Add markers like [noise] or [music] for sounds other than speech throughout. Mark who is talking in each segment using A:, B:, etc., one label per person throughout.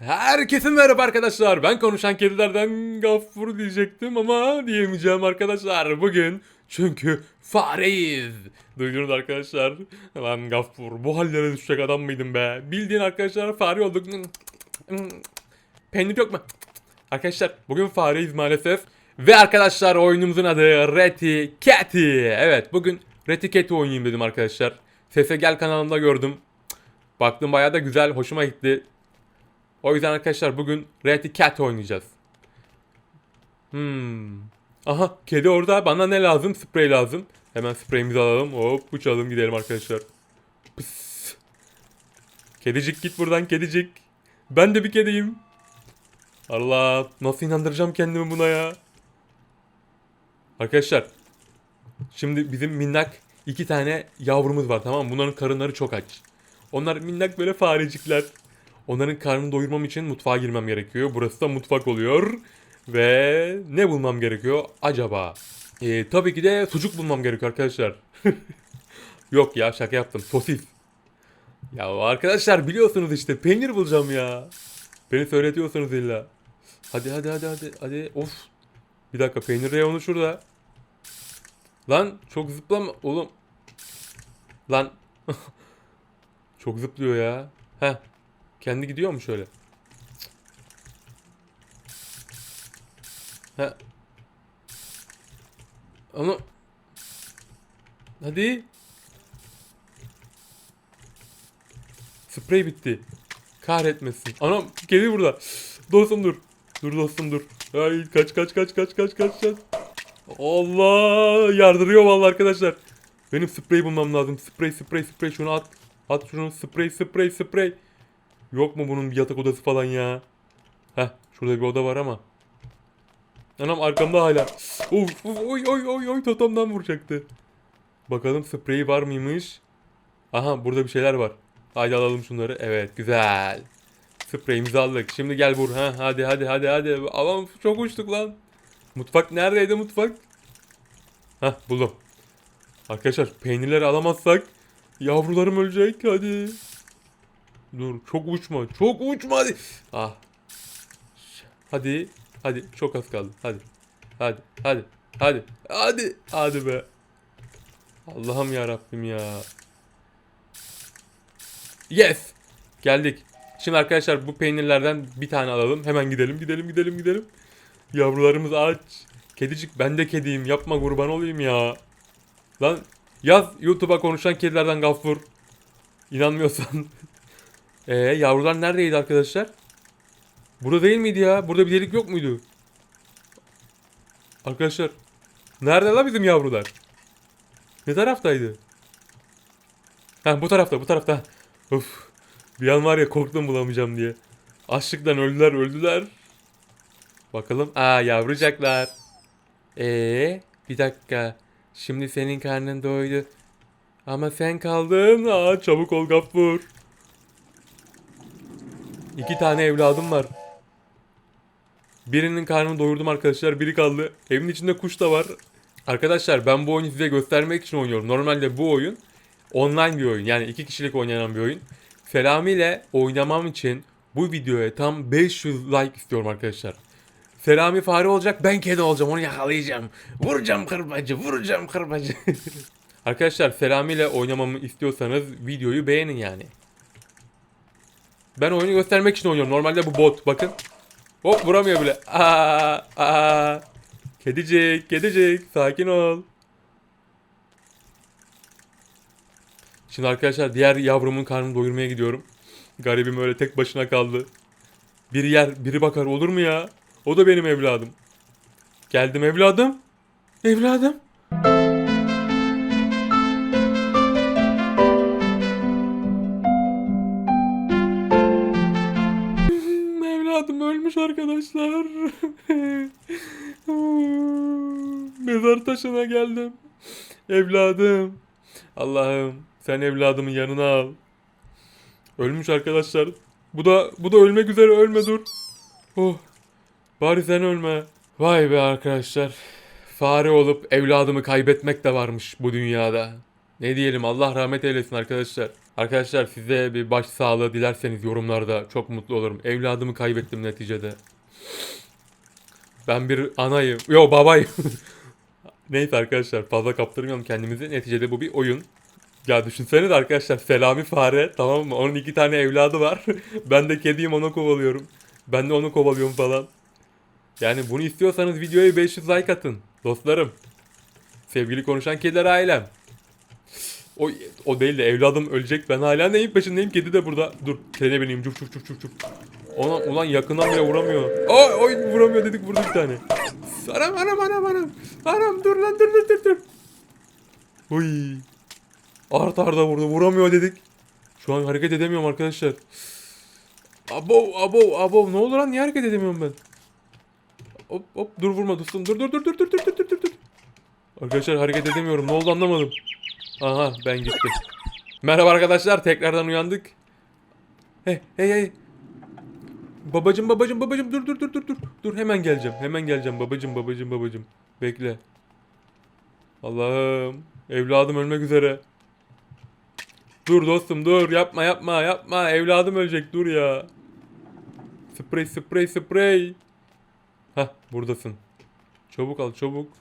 A: Herkese merhaba arkadaşlar. Ben konuşan kedilerden gaffur diyecektim ama diyemeyeceğim arkadaşlar bugün. Çünkü fareyiz. Duydunuz arkadaşlar. Lan gaffur bu hallere düşecek adam mıydım be? Bildiğin arkadaşlar fare olduk. Peynir yok mu? Arkadaşlar bugün fareyiz maalesef. Ve arkadaşlar oyunumuzun adı Reti Catty. Evet bugün Reti Catty oynayayım dedim arkadaşlar. Sese Gel kanalımda gördüm. Baktım bayağı da güzel, hoşuma gitti. O yüzden arkadaşlar bugün Reti Cat oynayacağız. Hmm. Aha kedi orada. Bana ne lazım? Sprey lazım. Hemen spreyimizi alalım. Hop uçalım gidelim arkadaşlar. Pıs. Kedicik git buradan kedicik. Ben de bir kediyim. Allah nasıl inandıracağım kendimi buna ya. Arkadaşlar. Şimdi bizim minnak iki tane yavrumuz var tamam mı? Bunların karınları çok aç. Onlar minnak böyle farecikler. Onların karnını doyurmam için mutfağa girmem gerekiyor. Burası da mutfak oluyor. Ve ne bulmam gerekiyor acaba? Ee, tabii ki de sucuk bulmam gerekiyor arkadaşlar. [laughs] Yok ya şaka yaptım. Sosis. Ya arkadaşlar biliyorsunuz işte peynir bulacağım ya. Beni söyletiyorsunuz illa. Hadi hadi hadi hadi hadi. Of. Bir dakika peynir reyonu şurada. Lan çok zıplama oğlum. Lan. [laughs] çok zıplıyor ya. Heh. Kendi gidiyor mu şöyle? Ha. Onu Hadi. Sprey bitti. Kahretmesin. Anam kedi burada. Dostum dur. Dur dostum dur. Ay kaç kaç kaç kaç kaç kaç kaç. Allah yardırıyor vallahi arkadaşlar. Benim sprey bulmam lazım. Sprey sprey sprey şunu at. At şunu sprey sprey sprey. Yok mu bunun bir yatak odası falan ya? Heh şurada bir oda var ama. Anam arkamda hala. Of, of oy oy oy oy totomdan vuracaktı. Bakalım spreyi var mıymış? Aha burada bir şeyler var. Haydi alalım şunları. Evet güzel. Spreyimizi aldık. Şimdi gel vur. Ha, hadi hadi hadi hadi. Aman çok uçtuk lan. Mutfak neredeydi mutfak? Hah buldum. Arkadaşlar peynirleri alamazsak yavrularım ölecek. Hadi. Dur çok uçma. Çok uçma hadi. Ah. Hadi. Hadi çok az kaldı. Hadi. Hadi. Hadi. Hadi. Hadi. Hadi be. Allah'ım ya Rabbim ya. Yes. Geldik. Şimdi arkadaşlar bu peynirlerden bir tane alalım. Hemen gidelim gidelim gidelim gidelim. Yavrularımız aç. Kedicik ben de kediyim. Yapma kurban olayım ya. Lan yaz YouTube'a konuşan kedilerden gaffur. İnanmıyorsan. [laughs] Ee yavrular neredeydi arkadaşlar? Burada değil miydi ya? Burada bir delik yok muydu? Arkadaşlar. Nerede la bizim yavrular? Ne taraftaydı? Ha bu tarafta bu tarafta. Of. Bir an var ya korktum bulamayacağım diye. Açlıktan öldüler öldüler. Bakalım. Aa yavrucaklar. Ee bir dakika. Şimdi senin karnın doydu. Ama sen kaldın. Aa çabuk ol Gaffur. İki tane evladım var. Birinin karnını doyurdum arkadaşlar. Biri kaldı. Evin içinde kuş da var. Arkadaşlar ben bu oyunu size göstermek için oynuyorum. Normalde bu oyun online bir oyun. Yani iki kişilik oynanan bir oyun. Selami ile oynamam için bu videoya tam 500 like istiyorum arkadaşlar. Selami fare olacak ben kedi olacağım onu yakalayacağım. Vuracağım kırbacı vuracağım kırbacı. [laughs] arkadaşlar Selami ile oynamamı istiyorsanız videoyu beğenin yani. Ben oyunu göstermek için oynuyorum. Normalde bu bot. Bakın. Hop vuramıyor bile. Aa, aa. Kedicik, kedicik. Sakin ol. Şimdi arkadaşlar diğer yavrumun karnını doyurmaya gidiyorum. Garibim öyle tek başına kaldı. Biri yer, biri bakar olur mu ya? O da benim evladım. Geldim evladım. Evladım. Taşına geldim. Evladım. Allah'ım sen evladımın yanına al. Ölmüş arkadaşlar. Bu da bu da ölmek üzere ölme dur. Oh. Bari sen ölme. Vay be arkadaşlar. Fare olup evladımı kaybetmek de varmış bu dünyada. Ne diyelim Allah rahmet eylesin arkadaşlar. Arkadaşlar size bir baş sağlığı dilerseniz yorumlarda çok mutlu olurum. Evladımı kaybettim neticede. Ben bir anayım. Yo babayım. [laughs] Neyse arkadaşlar fazla kaptırmayalım kendimizi. Neticede bu bir oyun. Ya düşünsenize arkadaşlar Selami fare tamam mı? Onun iki tane evladı var. [laughs] ben de kediyim onu kovalıyorum. Ben de onu kovalıyorum falan. Yani bunu istiyorsanız videoya 500 like atın. Dostlarım. Sevgili konuşan kediler ailem. O, o değil de evladım ölecek. Ben hala neyin peşindeyim? Kedi de burada. Dur trene bineyim. Cuf cuf cuf cuf cuf. Ona, ulan yakından bile vuramıyor. Oy oy vuramıyor dedik vurdu bir tane. Anam anam anam anam. Anam dur lan dur dur dur dur. Uy. Art arda vurdu. Vuramıyor dedik. Şu an hareket edemiyorum arkadaşlar. Abo abo abo ne olur lan niye hareket edemiyorum ben? Hop hop dur vurma dostum. Dur dur dur dur dur dur dur dur dur. Arkadaşlar hareket edemiyorum. Ne oldu anlamadım. Aha ben gittim. Merhaba arkadaşlar tekrardan uyandık. Hey hey hey. Babacım babacım babacım dur dur dur dur dur. Dur hemen geleceğim. Hemen geleceğim babacım babacım babacım. Bekle. Allah'ım. Evladım ölmek üzere. Dur dostum dur yapma yapma yapma evladım ölecek dur ya. Sprey sprey sprey. Hah buradasın. Çabuk al çabuk.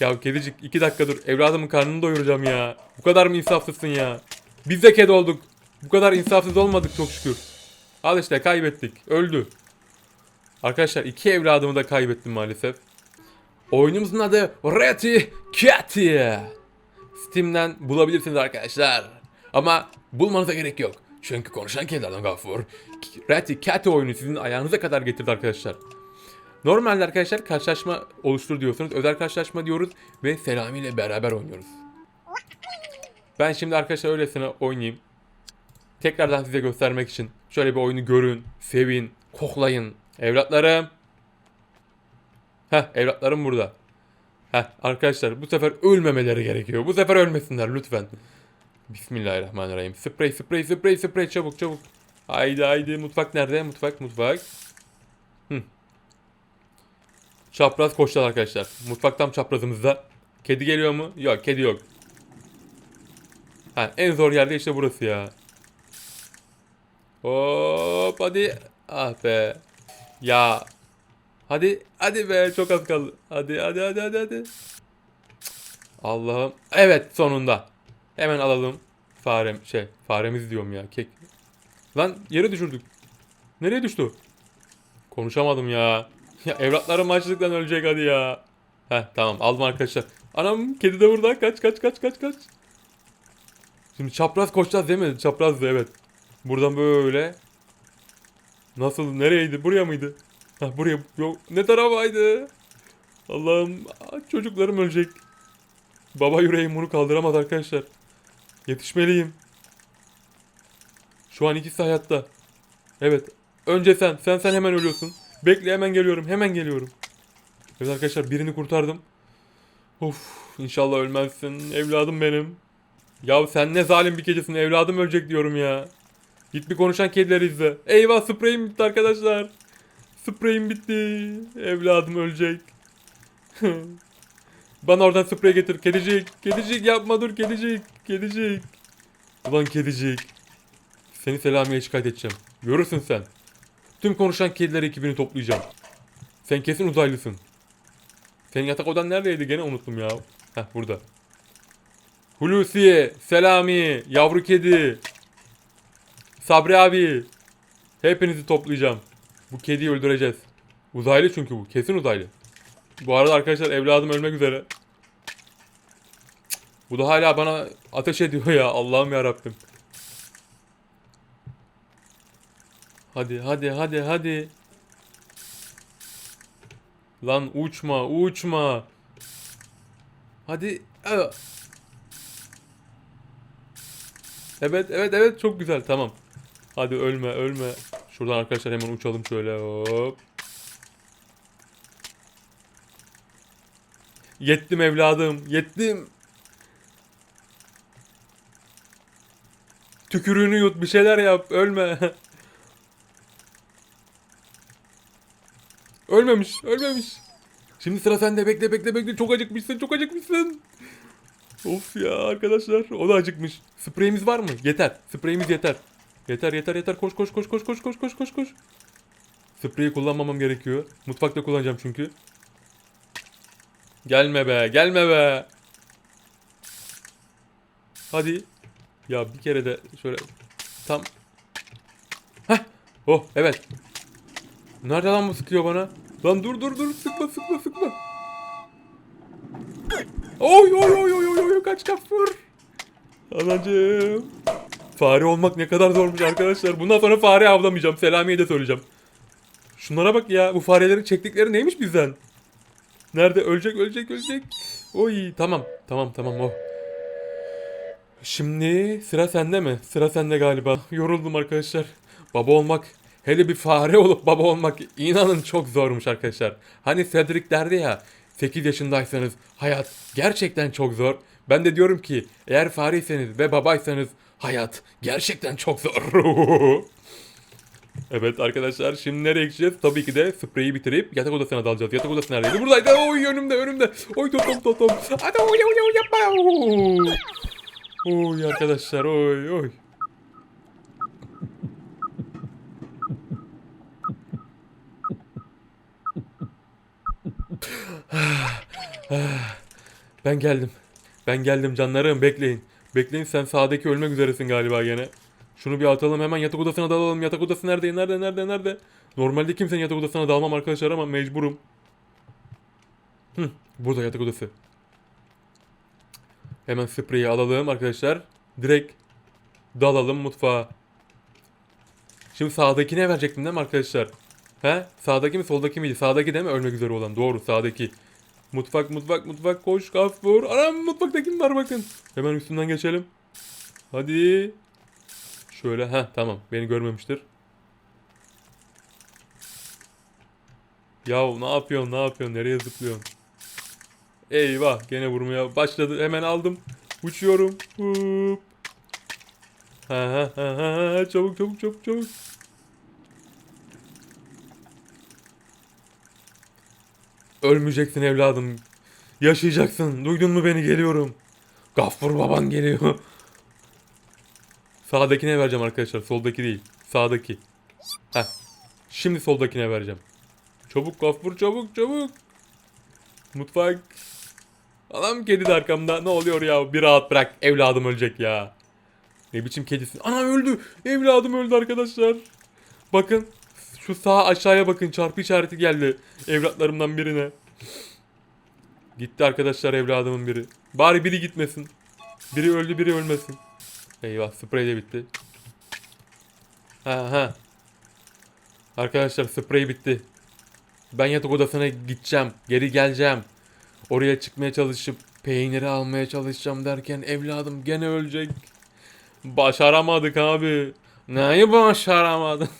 A: Ya kedicik iki dakika dur. Evladımın karnını doyuracağım ya. Bu kadar mı insafsızsın ya? Biz de kedi olduk. Bu kadar insafsız olmadık çok şükür. Al işte kaybettik. Öldü. Arkadaşlar iki evladımı da kaybettim maalesef. Oyunumuzun adı Ratty Catty. Steam'den bulabilirsiniz arkadaşlar. Ama bulmanıza gerek yok. Çünkü konuşan kedilerden Gafur. Ratty Catty oyunu sizin ayağınıza kadar getirdi arkadaşlar. Normalde arkadaşlar karşılaşma oluştur diyorsunuz. Özel karşılaşma diyoruz ve Selami ile beraber oynuyoruz. Ben şimdi arkadaşlar öylesine oynayayım. Tekrardan size göstermek için şöyle bir oyunu görün, sevin, koklayın. Evlatlarım. Heh evlatlarım burada. Heh arkadaşlar bu sefer ölmemeleri gerekiyor. Bu sefer ölmesinler lütfen. Bismillahirrahmanirrahim. Sprey sprey sprey sprey çabuk çabuk. Haydi haydi mutfak nerede? Mutfak mutfak. Çapraz koştular arkadaşlar. Mutfak tam çaprazımızda. Kedi geliyor mu? Yok kedi yok. Ha, en zor yerde işte burası ya. Hop hadi. Ah be. Ya. Hadi hadi be çok az kaldı. Hadi hadi hadi hadi hadi. Allah'ım. Evet sonunda. Hemen alalım. Farem şey faremiz diyorum ya kek. Lan yere düşürdük. Nereye düştü? Konuşamadım ya. [laughs] Ya evlatlarım açlıktan ölecek hadi ya. Heh tamam aldım arkadaşlar. Anam kedi de burada kaç kaç kaç kaç kaç. Şimdi çapraz koşacağız değil mi? Çaprazdı evet. Buradan böyle. Nasıl nereydi? Buraya mıydı? Ha buraya yok. Ne tarafaydı? Allah'ım çocuklarım ölecek. Baba yüreğim bunu kaldıramaz arkadaşlar. Yetişmeliyim. Şu an ikisi hayatta. Evet. Önce sen. Sen sen hemen ölüyorsun. Bekle hemen geliyorum. Hemen geliyorum. Evet arkadaşlar birini kurtardım. Of inşallah ölmezsin. Evladım benim. Ya sen ne zalim bir kedisin. Evladım ölecek diyorum ya. Git bir konuşan kedileri izle. Eyvah spreyim bitti arkadaşlar. Spreyim bitti. Evladım ölecek. [laughs] Bana oradan sprey getir. Kedicik. Kedicik yapma dur kedicik. Kedicik. Ulan kedicik. Seni Selami'ye şikayet edeceğim. Görürsün sen. Tüm konuşan kediler ekibini toplayacağım. Sen kesin uzaylısın. Senin yatak odan neredeydi gene unuttum ya. Heh burada. Hulusi, Selami, yavru kedi. Sabri abi. Hepinizi toplayacağım. Bu kediyi öldüreceğiz. Uzaylı çünkü bu. Kesin uzaylı. Bu arada arkadaşlar evladım ölmek üzere. Bu da hala bana ateş ediyor ya. Allah'ım ya Rabbim. Hadi hadi hadi hadi. Lan uçma uçma. Hadi. Evet evet evet çok güzel tamam. Hadi ölme ölme. Şuradan arkadaşlar hemen uçalım şöyle hop. Yettim evladım yettim. Tükürüğünü yut bir şeyler yap ölme. [laughs] Ölmemiş, ölmemiş. Şimdi sıra sende. Bekle, bekle, bekle. Çok acıkmışsın, çok acıkmışsın. Of ya arkadaşlar o da acıkmış. Spreyimiz var mı? Yeter. Spreyimiz yeter. Yeter yeter yeter. Koş koş koş koş koş koş koş koş koş. Spreyi kullanmamam gerekiyor. Mutfakta kullanacağım çünkü. Gelme be, gelme be. Hadi. Ya bir kere de şöyle tam. Heh. Oh evet. Nerede lan bu sıkıyor bana? Lan dur dur dur sıkma sıkma sıkma. Oy oy oy oy oy oy kaç kaç vur. Anacığım. Fare olmak ne kadar zormuş arkadaşlar. Bundan sonra fare avlamayacağım. Selami'ye de söyleyeceğim. Şunlara bak ya. Bu farelerin çektikleri neymiş bizden? Nerede? Ölecek ölecek ölecek. Oy tamam tamam tamam o. Şimdi sıra sende mi? Sıra sende galiba. Yoruldum arkadaşlar. Baba olmak hele bir fare olup baba olmak inanın çok zormuş arkadaşlar. Hani Cedric derdi ya 8 yaşındaysanız hayat gerçekten çok zor. Ben de diyorum ki eğer fareyseniz ve babaysanız hayat gerçekten çok zor. [laughs] Evet arkadaşlar şimdi nereye gideceğiz? Tabii ki de spreyi bitirip yatak odasına dalacağız. Yatak odası neredeydi? Buradaydı. Oy önümde önümde. Oy totom totom. Hadi oy oy oy yapma. Oy arkadaşlar oy oy. [laughs] Ben geldim. Ben geldim canlarım bekleyin. Bekleyin sen sağdaki ölmek üzeresin galiba gene. Şunu bir atalım hemen yatak odasına dalalım. Yatak odası nerede? Nerede? Nerede? Nerede? Normalde kimsenin yatak odasına dalmam arkadaşlar ama mecburum. Hı, burada yatak odası. Hemen spreyi alalım arkadaşlar. Direkt dalalım mutfağa. Şimdi sağdakine verecektim değil mi arkadaşlar? He? Sağdaki mi soldaki miydi? Sağdaki değil mi ölmek üzere olan? Doğru sağdaki. Mutfak mutfak mutfak koş kaf vur. Anam mutfakta kim var bakın. Hemen üstünden geçelim. Hadi. Şöyle ha tamam beni görmemiştir. Yahu ne yapıyorsun ne yapıyorsun nereye zıplıyorsun? Eyvah gene vurmaya başladı hemen aldım. Uçuyorum. Hup. Ha ha ha ha çabuk çabuk çabuk çabuk. Ölmeyeceksin evladım. Yaşayacaksın. Duydun mu beni geliyorum. Gaffur baban geliyor. [laughs] Sağdakine vereceğim arkadaşlar. Soldaki değil. Sağdaki. Heh. Şimdi soldakine vereceğim. Çabuk Gaffur çabuk çabuk. Mutfak. Anam kedi de arkamda. Ne oluyor ya? Bir rahat bırak. Evladım ölecek ya. Ne biçim kedisin? Anam öldü. Evladım öldü arkadaşlar. Bakın. Şu sağ aşağıya bakın. Çarpı işareti geldi. Evlatlarımdan birine. Gitti arkadaşlar evladımın biri. Bari biri gitmesin. Biri öldü biri ölmesin. Eyvah sprey de bitti. Ha ha. Arkadaşlar sprey bitti. Ben yatak odasına gideceğim. Geri geleceğim. Oraya çıkmaya çalışıp peyniri almaya çalışacağım derken evladım gene ölecek. Başaramadık abi. Neyi başaramadık?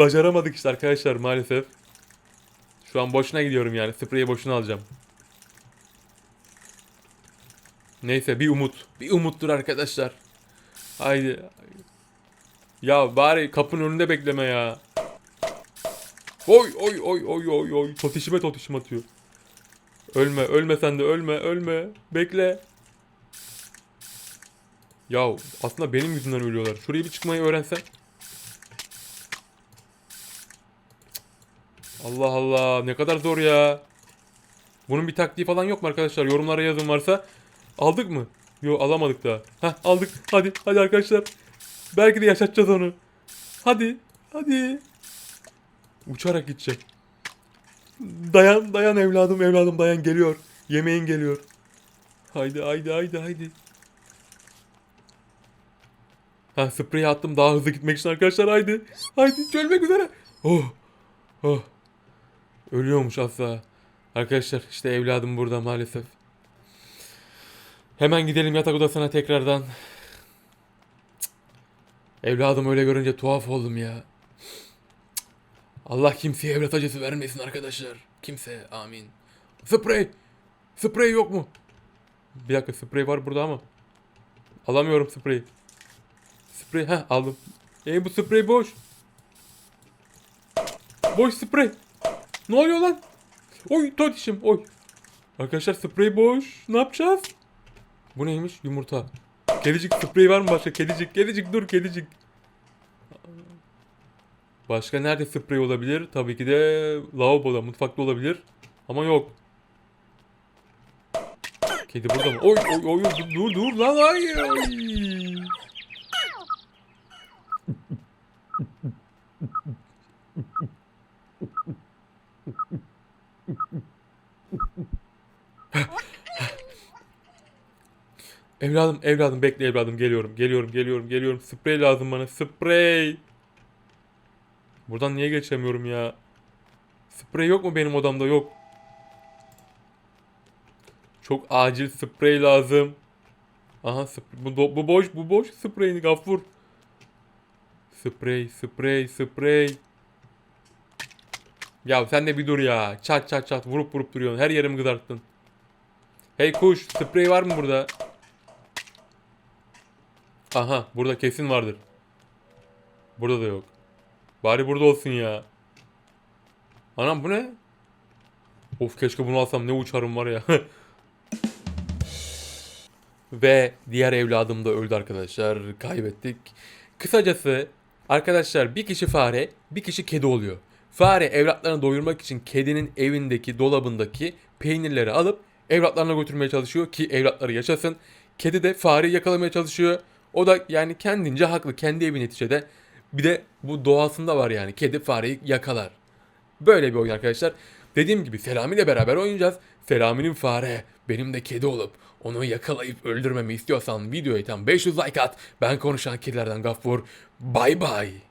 A: Başaramadık işte arkadaşlar maalesef. Şu an boşuna gidiyorum yani. Spreyi boşuna alacağım. Neyse bir umut. Bir umuttur arkadaşlar. Haydi. Ya bari kapının önünde bekleme ya. Oy oy oy oy oy oy. Totişime totişim atıyor. Ölme ölme sen de ölme ölme. Bekle. Ya aslında benim yüzümden ölüyorlar. Şuraya bir çıkmayı öğrensen. Allah Allah ne kadar zor ya. Bunun bir taktiği falan yok mu arkadaşlar? Yorumlara yazın varsa. Aldık mı? Yok alamadık daha. Heh aldık. Hadi hadi arkadaşlar. Belki de yaşatacağız onu. Hadi. Hadi. Uçarak gidecek. Dayan dayan evladım evladım dayan geliyor. Yemeğin geliyor. Haydi haydi haydi haydi. Ha spreyi attım daha hızlı gitmek için arkadaşlar haydi. Haydi ölmek üzere. Oh. Oh. Ölüyormuş asla. Arkadaşlar işte evladım burada maalesef. Hemen gidelim yatak odasına tekrardan. Evladım öyle görünce tuhaf oldum ya. Allah kimseye evlat acısı vermesin arkadaşlar. Kimse amin. Sprey. Sprey yok mu? Bir dakika sprey var burada ama. Alamıyorum sprey. Sprey ha aldım. E bu sprey boş. Boş sprey. Ne oluyor lan? Oy totişim oy. Arkadaşlar sprey boş. Ne yapacağız? Bu neymiş? Yumurta. Kedicik sprey var mı başka? Kedicik, kedicik dur kedicik. Başka nerede sprey olabilir? Tabii ki de lavaboda, mutfakta olabilir. Ama yok. Kedi burada mı? Oy oy oy dur dur, lan hayır. Ay. Evladım, evladım bekle evladım geliyorum, geliyorum, geliyorum, geliyorum. Sprey lazım bana, sprey. Buradan niye geçemiyorum ya? Sprey yok mu benim odamda? Yok. Çok acil sprey lazım. Aha bu, bu boş, bu boş spreyini gafur. Sprey, sprey, sprey. Ya sen de bir dur ya. Çat çat çat vurup vurup duruyorsun. Her yerimi kızarttın. Hey kuş, sprey var mı burada? Aha burada kesin vardır. Burada da yok. Bari burada olsun ya. Anam bu ne? Of keşke bunu alsam ne uçarım var ya. [laughs] Ve diğer evladım da öldü arkadaşlar. Kaybettik. Kısacası arkadaşlar bir kişi fare, bir kişi kedi oluyor. Fare evlatlarını doyurmak için kedinin evindeki dolabındaki peynirleri alıp evlatlarına götürmeye çalışıyor ki evlatları yaşasın. Kedi de fareyi yakalamaya çalışıyor. O da yani kendince haklı. Kendi evi neticede. Bir de bu doğasında var yani. Kedi fareyi yakalar. Böyle bir oyun arkadaşlar. Dediğim gibi Selami ile beraber oynayacağız. Selami'nin fare, benim de kedi olup onu yakalayıp öldürmemi istiyorsan videoya tam 500 like at. Ben konuşan kedilerden Gaffur. Bay bay.